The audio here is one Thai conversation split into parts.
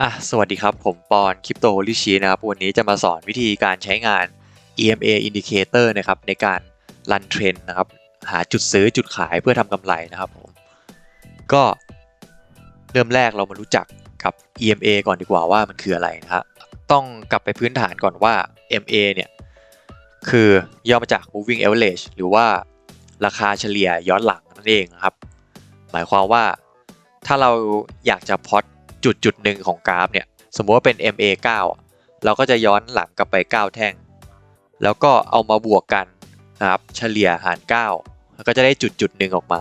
อะสวัสดีครับ ผมปอนคริปโตลิชีนะครับ วันนี้จะมาสอนวิธีการใช้งาน EMA Indicator นะครับในการรันเทรนนะครับ หาจุดซื้อจุดขายเพื่อทำกำไรนะครับผม ก็เริ่มแรกเรามารู้จักกับ EMA ก่อนดีกว่าว่ามันคืออะไรนะฮะต้องกลับไปพื้นฐานก่อนว่า MA เนี่ยคือย่อมาจาก moving average หรือว่าราคาเฉลี่ยย้อนหลังนั่นเองนะครับ หมายความว่าถ้าเราอยากจะพอต จุดจุดหนึ่งของกราฟเนี่ย สมมติว่าเป็น MA9 อะเราก็จะย้อนหลังกลับไป 9 แท่ง แล้วก็เอามาบวกกันนะครับ เฉลี่ยหาร 9 แล้วก็จะได้จุดจุดหนึ่งออกมา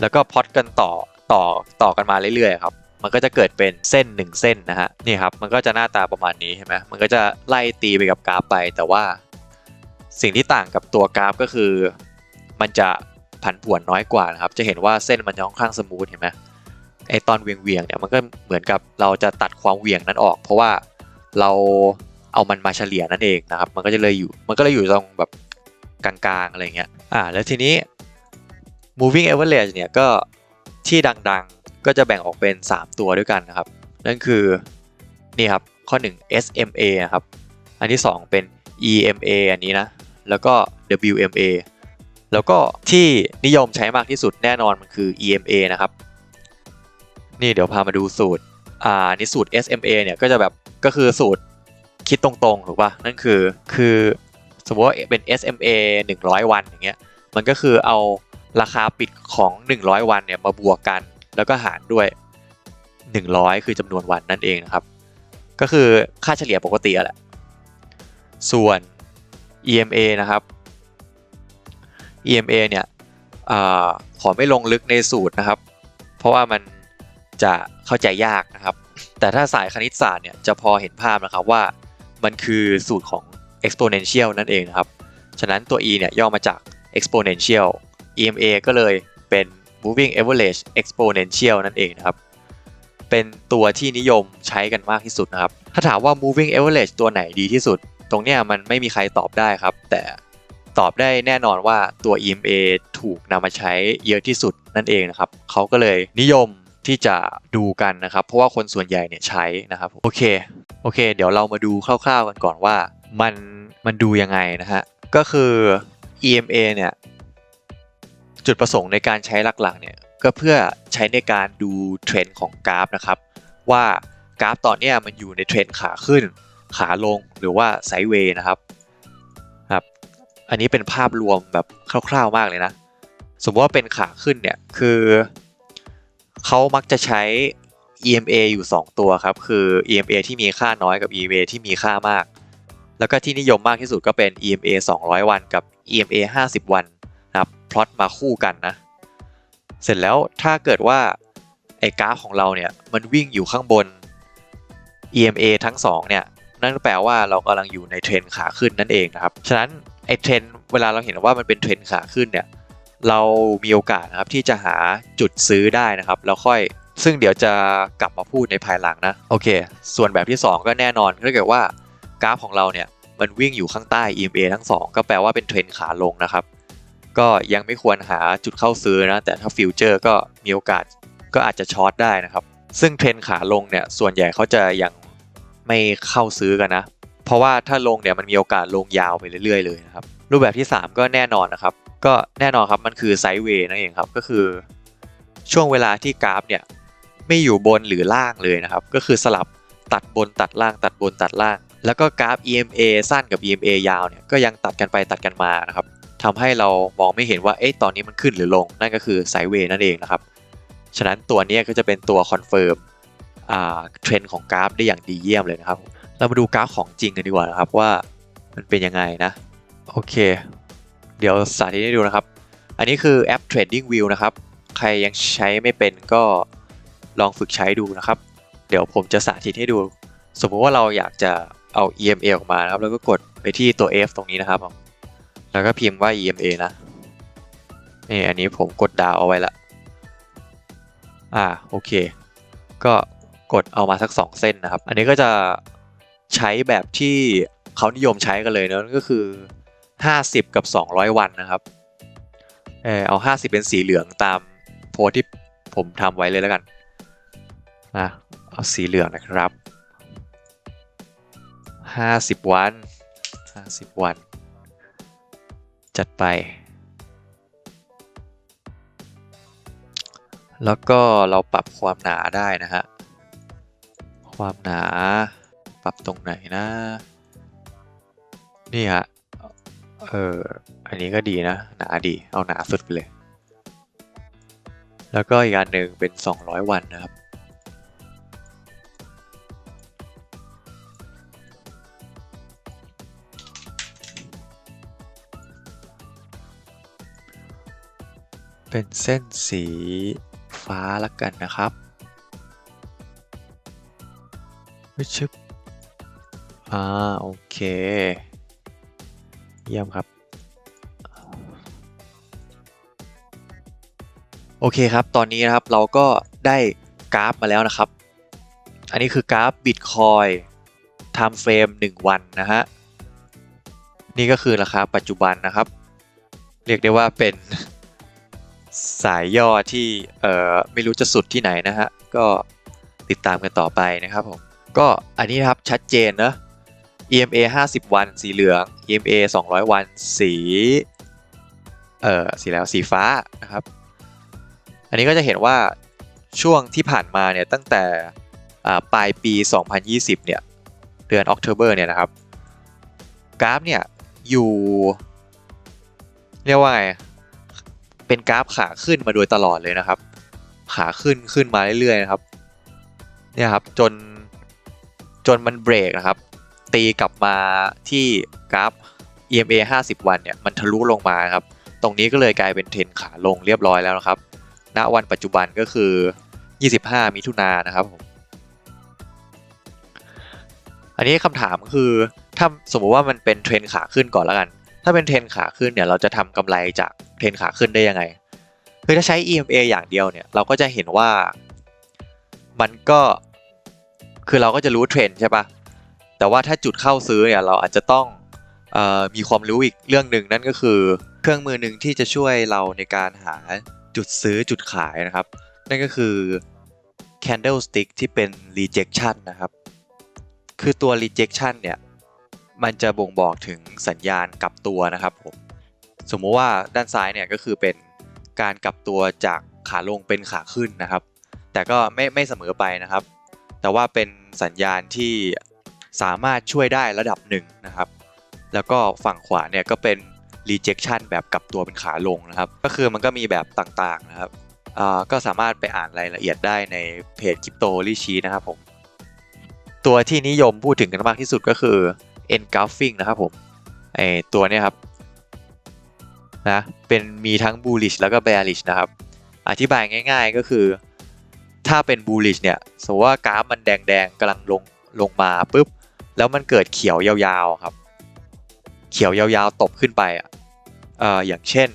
แล้วก็พอตกันต่อต่อต่อกันมาเรื่อยๆครับ มันก็จะเกิดเป็นเส้น 1 เส้นนะฮะ นี่ครับ มันก็จะหน้าตาประมาณนี้ใช่ไหมมันก็จะไล่ตีไปกับกราฟไป แต่ว่า สิ่งที่ต่างกับตัวกราฟก็คือ มันจะผันผวนน้อยกว่านะครับ จะเห็นว่าเส้นมันจะค่อนข้างสมูทเห็นไหม ไอตอนเวียงเวียงๆเนี่ยมันก็เหมือนกับเราจะตัดความเวียงนั้นออก เพราะว่าเราเอามันมาเฉลี่ยนั่นเองนะครับ มันก็จะเลยอยู่มันก็เลยอยู่ตรงแบบกลางๆอะไรเงี้ยอ่าแล้วทีนี้ moving average เนี่ยก็ที่ดังๆก็จะแบ่งออกเป็น 3 ตัวด้วยกันนะครับ นั่นคือนี่ครับข้อ 1 SMA นะครับ อันที่ 2 เป็น EMA อันนี้นะ แล้วก็ WMA แล้วก็ที่นิยมใช้มากที่สุดแน่นอนมันคือ EMA นะครับ นี่เดี๋ยวพามาดูสูตร อ่านี่สูตร SMA เนี่ยก็จะแบบก็คือสูตรคิดตรงๆถูกป่ะนั่นคือคือสมมติว่าเป็น SMA 100 วันอย่างเงี้ยมันก็คือเอาราคาปิดของ 100 วันเนี่ยมาบวกกัน แล้วก็หารด้วย 100 คือจำนวนวันนั่นเองนะครับ ก็คือค่าเฉลี่ยปกติแหละ ส่วน EMA นะครับ EMA เนี่ยอขอไม่ลงลึกในสูตรนะครับ เพราะว่ามัน จะเข้าใจยากนะครับ แต่ถ้าสายคณิตศาสตร์เนี่ยจะพอเห็นภาพนะครับว่ามันคือสูตรของ exponential นั่นเองนะครับ ฉะนั้นตัว e เนี่ยย่อมาจาก exponential EMA ก็เลยเป็น moving average exponential นั่นเองนะครับ เป็นตัวที่นิยมใช้กันมากที่สุดนะครับ ถ้าถามว่า moving average ตัวไหนดีที่สุด ตรงเนี้ยมันไม่มีใครตอบได้ครับ แต่ตอบได้แน่นอนว่าตัว EMA ถูกนำมาใช้เยอะที่สุดนั่นเองนะครับ เขาก็เลยนิยม ที่จะดูกันนะครับ เพราะว่าคนส่วนใหญ่เนี่ยใช้นะครับโอเคโอเค เดี๋ยวเรามาดูคร่าวๆกันก่อนว่ามันมันดูยังไงนะฮะก็คือ EMA เนี่ยจุดประสงค์ในการใช้หลักๆเนี่ยก็เพื่อใช้ในการดูเทรนด์ของกราฟนะครับ ว่ากราฟตอนนี้มันอยู่ในเทรนด์ขาขึ้น ขาลงหรือว่าไซด์เวย์นะครับครับอันนี้เป็นภาพรวมแบบคร่าวๆมากเลยนะ สมมติว่าเป็นขาขึ้นเนี่ยคือ เขามักจะใช้ EMA อยู่ 2 ตัวครับ คือ EMA ที่มีค่าน้อยกับ EMA ที่มีค่ามาก แล้วก็ที่นิยมมากที่สุดก็เป็น EMA 200 วันกับ EMA 50 วันนะครับพลอตมาคู่กันนะ เสร็จแล้วถ้าเกิดว่าไอ้กราฟของเราเนี่ยมันวิ่งอยู่ข้างบน EMA ทั้งสองเนี่ย นั่นแปลว่าเรากำลังอยู่ในเทรนขาขึ้นนั่นเองนะครับ ฉะนั้นไอ้เทรนเวลาเราเห็นว่ามันเป็นเทรนขาขึ้นเนี่ย เรามีโอกาสนะครับที่จะหาจุดซื้อได้นะครับ แล้วค่อยซึ่งเดี๋ยวจะกลับมาพูดในภายหลังนะโอเค ส่วนแบบที่ 2 ก็แน่นอนถ้าเกิดว่ากราฟของเราเนี่ยมันวิ่งอยู่ข้างใต้ EMA ทั้ง 2 ก็แปลว่าเป็นเทรนขาลงนะครับก็ยังไม่ควรหาจุดเข้าซื้อนะแต่ถ้าฟิวเจอร์ก็มีโอกาสก็อาจจะช็อตได้นะครับซึ่งเทรนขาลงเนี่ยส่วนใหญ่เขาจะยังไม่เข้าซื้อกันนะ เพราะว่าถ้าลงเนี่ยมันมีโอกาสลงยาวไปเรื่อยๆเลยนะครับรูปแบบที่ 3 ก็แน่นอนนะครับ ก็แน่นอนครับมันคือไซด์เวย์นั่นเองครับก็คือ ช่วงเวลาที่กราฟเนี่ยไม่อยู่บนหรือล่างเลยนะครับ ก็คือสลับตัดบนตัดล่าง ตัดบนตัดล่าง แล้วก็กราฟ EMA สั้นกับ EMA ยาวเนี่ยก็ยังตัดกันไปตัดกันมานะครับทำให้เรามองไม่เห็นว่าเอ๊ะตอนนี้มันขึ้นหรือลง นั่นก็คือไซด์เวย์นั่นเองนะครับฉะนั้นตัวนี้ก็จะเป็นตัวคอนเฟิร์มเทรนด์ของกราฟได้อย่างดีเยี่ยมเลยนะครับ เรามาดูกราฟของจริงกันดีกว่านะครับว่ามันเป็นยังไงนะ โอเค เดี๋ยวสาธิตให้ดูนะครับ อันนี้คือแอป Trading View นะครับ ใครยังใช้ไม่เป็นก็ลองฝึกใช้ดูนะครับ เดี๋ยวผมจะสาธิตให้ดู สมมุติว่าเราอยากจะเอา EMA ออกมานะครับ แล้วก็กดไปที่ตัว F ตรงนี้นะครับ แล้วก็พิมพ์ว่า EMA นะ นี่อันนี้ผมกดดาวเอาไว้ละ อ่าโอเค ก็กดเอามาสัก 2 เส้นนะครับ อันนี้ก็จะใช้แบบที่เขานิยมใช้กันเลยเนะก็คือ 50 กับ 200 วันนะครับ เออเอา 50 เป็นสีเหลืองตามโพสที่ผมทำไว้เลยแล้วกันนะเอาสีเหลืองนะครับ 50 วัน 50 วัน จัดไป แล้วก็เราปรับความหนาได้นะฮะ ความหนาปรับตรงไหนนะ นี่ฮะ เออ อันนี้ก็ดีนะ หนาดี เอาหนาสุดไปเลย แล้วก็อีกอันหนึ่งเป็น 200 วันนะครับ เป็นเส้นสีฟ้าละกันนะครับวิชึบอ่า โอเค เยี่ยมครับ โอเคครับ ตอนนี้นะครับเราก็ได้กราฟมาแล้วนะครับ อันนี้คือกราฟ Bitcoin Time Frame 1 วันนะฮะ นี่ก็คือราคาปัจจุบันนะครับ เรียกได้ว่าเป็นสายย่อที่เอ่อไม่รู้จะสุดที่ไหนนะฮะ ก็ติดตามกันต่อไปนะครับผม ก็อันนี้นะครับชัดเจนนะ EMA 50 วัน สีเหลือง EMA 200 วัน สีเอ่อสีแล้วสีฟ้านะครับ อันนี้ก็จะเห็นว่าช่วงที่ผ่านมาเนี่ยตั้งแต่ปลายปี 2020 เนี่ยเดือนออก o b เบอร์เนี่ยนะครับกราฟเนี่ยอยู่เรียกว่าไงเป็นกราฟขาขึ้นมาโดยตลอดเลยนะครับ ขาขึ้นขึ้นมาเรื่อยๆนะครับเนี่ยครับจนจนมันเบรกนะครับ ตีกลับมาที่กราฟ EMA 50 วันเนี่ยมันทะลุลงมาครับ ตรงนี้ก็เลยกลายเป็นเทรนขาลงเรียบร้อยแล้วนะครับ ณ วันปัจจุบันก็คือ 25 มิถุนายนนะครับผม อันนี้คำถามคือถ้าสมมุติว่ามันเป็นเทรนขาขึ้นก่อนแล้วกัน ถ้าเป็นเทรนขาขึ้นเนี่ยเราจะทำกำไรจากเทรนขาขึ้นได้ยังไง คือถ้าใช้ EMA อย่างเดียวเนี่ยเราก็จะเห็นว่ามันก็คือเราก็จะรู้เทรนใช่ปะ แต่ว่าถ้าจุดเข้าซื้อเนี่ยเราอาจจะต้องออมีความรู้อีกเรื่องหนึ่งนั่นก็คือ เครื่องมือหนึ่งที่จะช่วยเราในการหาจุดซื้อจุดขายนะครับ นั่นก็คือ candlestick ที่เป็น rejection นะครับ คือตัว rejection เนี่ยมันจะบ่งบอกถึงสัญญาณกลับตัวนะครับผมสมมุติว่าด้านซ้ายเนี่ยก็คือเป็นการกลับตัวจากขาลงเป็นขาขึ้นนะครับ แต่ก็ไม่ไม่เสมอไปนะครับ แต่ว่าเป็นสัญญาณที่ สามารถช่วยได้ระดับหนึ่งนะครับ แล้วก็ฝั่งขวาเนี่ยก็เป็น rejection แบบกลับตัวเป็นขาลงนะครับ ก็คือมันก็มีแบบต่างๆนะครับก็สามารถไปอ่านรายละเอียดได้ในเพจ Crypto r i c h นะครับผม ตัวที่นิยมพูดถึงกันมากที่สุดก็คือ engulfing นะครับผมไอตัวเนี้ยครับนะเป็นมีทั้ง bullish แล้วก็ bearish นะครับ อธิบายง่าย ๆก็คือ ถ้าเป็น bullish เนี่ยสมมติว่ากราฟมันแดงๆกำลังลงลงมาปุ๊บ แล้วมันเกิดเขียวยาวๆครับ เขียวยาวๆตบขึ้นไปอะเอ่ออย่างเช่น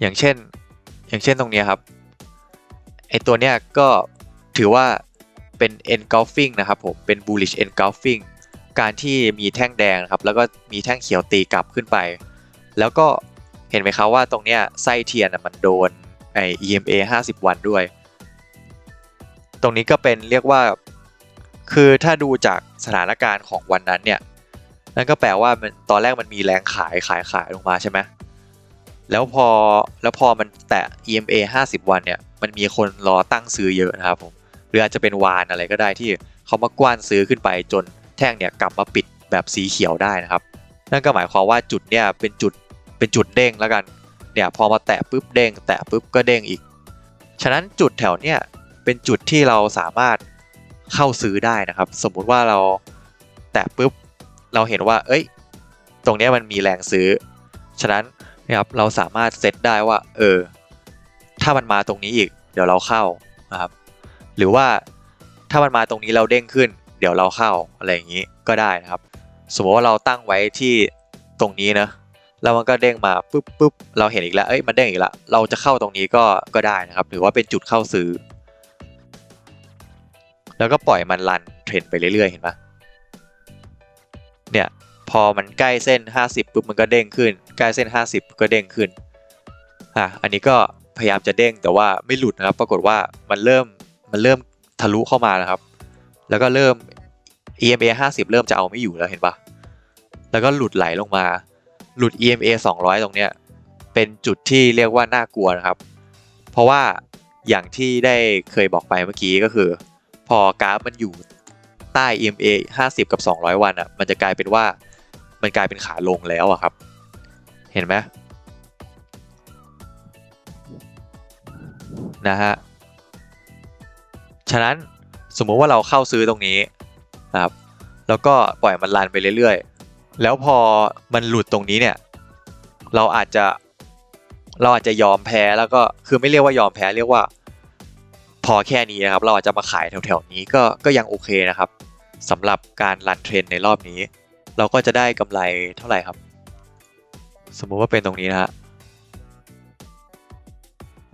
อย่างเช่น อย่างเช่นตรงนี้ครับไอตัวเนี้ยก็ถือว่าเป็น engulfing นะครับผม เป็น bullish engulfing การที่มีแท่งแดงนะครับ แล้วก็มีแท่งเขียวตีกลับขึ้นไป แล้วก็เห็นไหมครับว่าตรงเนี้ยไส้เทียนมันโดนไอ EMA 50 วันด้วย ตรงนี้ก็เป็นเรียกว่า คือถ้าดูจากสถานการณ์ของวันนั้นเนี่ยนั่นก็แปลว่ามันตอนแรกมันมีแรงขายขายขายลงมาใช่ไหมแล้วพอแล้วพอมันแตะ EMA 50 วันเนี่ยมันมีคนรอตั้งซื้อเยอะนะครับผมหรืออาจจะเป็นวานอะไรก็ได้ที่เขามากว้านซื้อขึ้นไปจนแท่งเนี่ยกลับมาปิดแบบสีเขียวได้นะครับ นั่นก็หมายความว่าจุดเนี่ยเป็นจุดเป็นจุดเด้งแล้วกันเนี่ยพอมาแตะปุ๊บเด้ง แตะปุ๊บก็เด้งอีก ฉะนั้นจุดแถวเนี่ยเป็นจุดที่เราสามารถ เข้าซื้อได้นะครับ สมมุติว่าเราแตะปุ๊บเราเห็นว่า เอ้ย ตรงนี้มันมีแรงซื้อ ฉะนั้นนะครับเราสามารถเซตได้ว่า เออ ถ้ามันมาตรงนี้อีก เดี๋ยวเราเข้านะครับ หรือว่าถ้ามันมาตรงนี้เราเด้งขึ้น เดี๋ยวเราเข้าอะไรอย่างนี้ก็ได้นะครับ สมมติว่าเราตั้งไว้ที่ตรงนี้นะแล้วมันก็เด้งมาปุ๊บปุ๊บเราเห็นอีกแล้วเอ้ยมันเด้งอีกแล้วเราจะเข้าตรงนี้ก็ก็ได้นะครับถือว่าเป็นจุดเข้าซื้อ แล้วก็ปล่อยมันรันเทรนไปเรื่อยๆ เห็นปะเนี่ยพอมันใกล้เส้น 50ปุ๊บมันก็เด้งขึ้น ใกล้เส้น 50 ก็เด้งขึ้นอะอันนี้ก็พยายามจะเด้งแต่ว่าไม่หลุดนะครับ ปรากฏว่ามันเริ่มมันเริ่มทะลุเข้ามาแล้วครับ แล้วก็เริ่ม EMA 50 เริ่มจะเอาไม่อยู่แล้วเห็นปะแล้วก็หลุดไหลลงมา หลุด EMA 200 ตรงเนี้ยเป็นจุดที่เรียกว่าน่ากลัวนะครับ เพราะว่าอย่างที่ได้เคยบอกไปเมื่อกี้ก็คือ พอกราฟมันอยู่ใต้ EMA 50 กับ 200 วันอะ มันจะกลายเป็นว่ามันกลายเป็นขาลงแล้วอะครับ เห็นไหมนะฮะ ฉะนั้นสมมุติว่าเราเข้าซื้อตรงนี้นะครับ แล้วก็ปล่อยมันรันไปเรื่อยๆ แล้วพอมันหลุดตรงนี้เนี่ย เราอาจจะเราอาจจะยอมแพ้แล้วก็คือไม่เรียกว่ายอมแพ้เรียกว่า พอแค่นี้นะครับ เราอาจจะมาขายแถวๆนี้ก็ก็ยังโอเคนะครับสำหรับการรันเทรนในรอบนี้ เราก็จะได้กำไรเท่าไหร่ครับ สมมุติว่าเป็นตรงนี้นะฮะ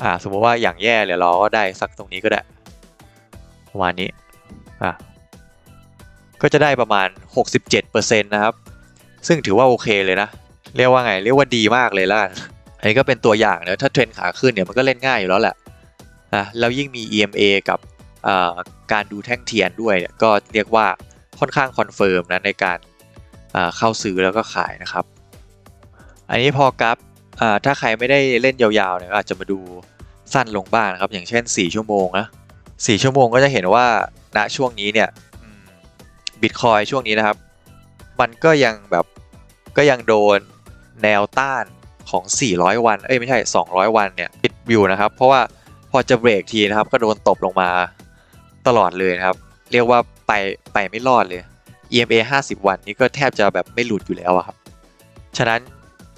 อ่าสมมุติว่าอย่างแย่เลยเราก็ได้สักตรงนี้ก็ได้ ประมาณนี้อะก็จะได้ประมาณ 67%นะครับ ซึ่งถือว่าโอเคเลยนะ เรียกว่าไง เรียกว่าดีมากเลยละกันอันนี้ก็เป็นตัวอย่างเนอะถ้าเทรนขาขึ้นเนี่ยมันก็เล่นง่ายอยู่แล้วแหละ นะแล้วยิ่งมี EMA กับการดูแท่งเทียนด้วยเนี่ยก็เรียกว่าค่อนข้างคอนเฟิร์มนะในการเข้าซื้อแล้วก็ขายนะครับ อันนี้พอกราฟถ้าใครไม่ได้เล่นยาวๆเนี่ยอาจจะมาดูสั้นลงบ้างนะครับ อย่างเช่น 4 ชั่วโมงนะ4ชั่วโมงก็จะเห็นว่าณช่วงนี้เนี่ยบิตคอยช่วงนี้นะครับ มันก็ยังแบบก็ยังโดนแนวต้านของ 400 วัน เอ้ยไม่ใช่ 200 วันเนี่ยปิดวิวนะครับ เพราะว่า พอจะเบรกทีนะครับ ก็โดนตบลงมาตลอดเลยนะครับ เรียกว่าไปไปไม่รอดเลย EMA 50 วันนี้ก็แทบจะแบบไม่หลุดอยู่แล้วครับ ฉะนั้น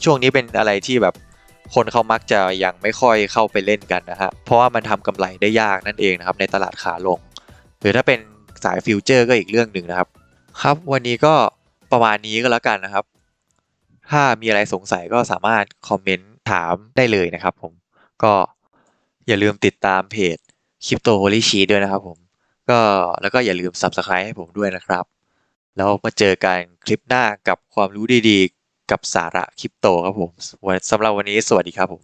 ช่วงนี้เป็นอะไรที่แบบคนเขามักจะยังไม่ค่อยเข้าไปเล่นกันนะฮะ เพราะว่ามันทำกำไรได้ยากนั่นเองนะครับ ในตลาดขาลง หรือถ้าเป็นสายฟิวเจอร์ก็อีกเรื่องหนึ่งนะครับ ครับวันนี้ก็ประมาณนี้ก็แล้วกันนะครับ ถ้ามีอะไรสงสัยก็สามารถคอมเมนต์ถามได้เลยนะครับผม ก็ อย่าลืมติดตามเพจ Crypto Holy Sheet ด้วยนะครับผมก็แล้วก็อย่าลืม Subscribe ให้ผมด้วยนะครับ แล้วมาเจอกันคลิปหน้ากับความรู้ดีๆ กับสาระคริปโตครับผมวันสำหรับวันนี้สวัสดีครับผม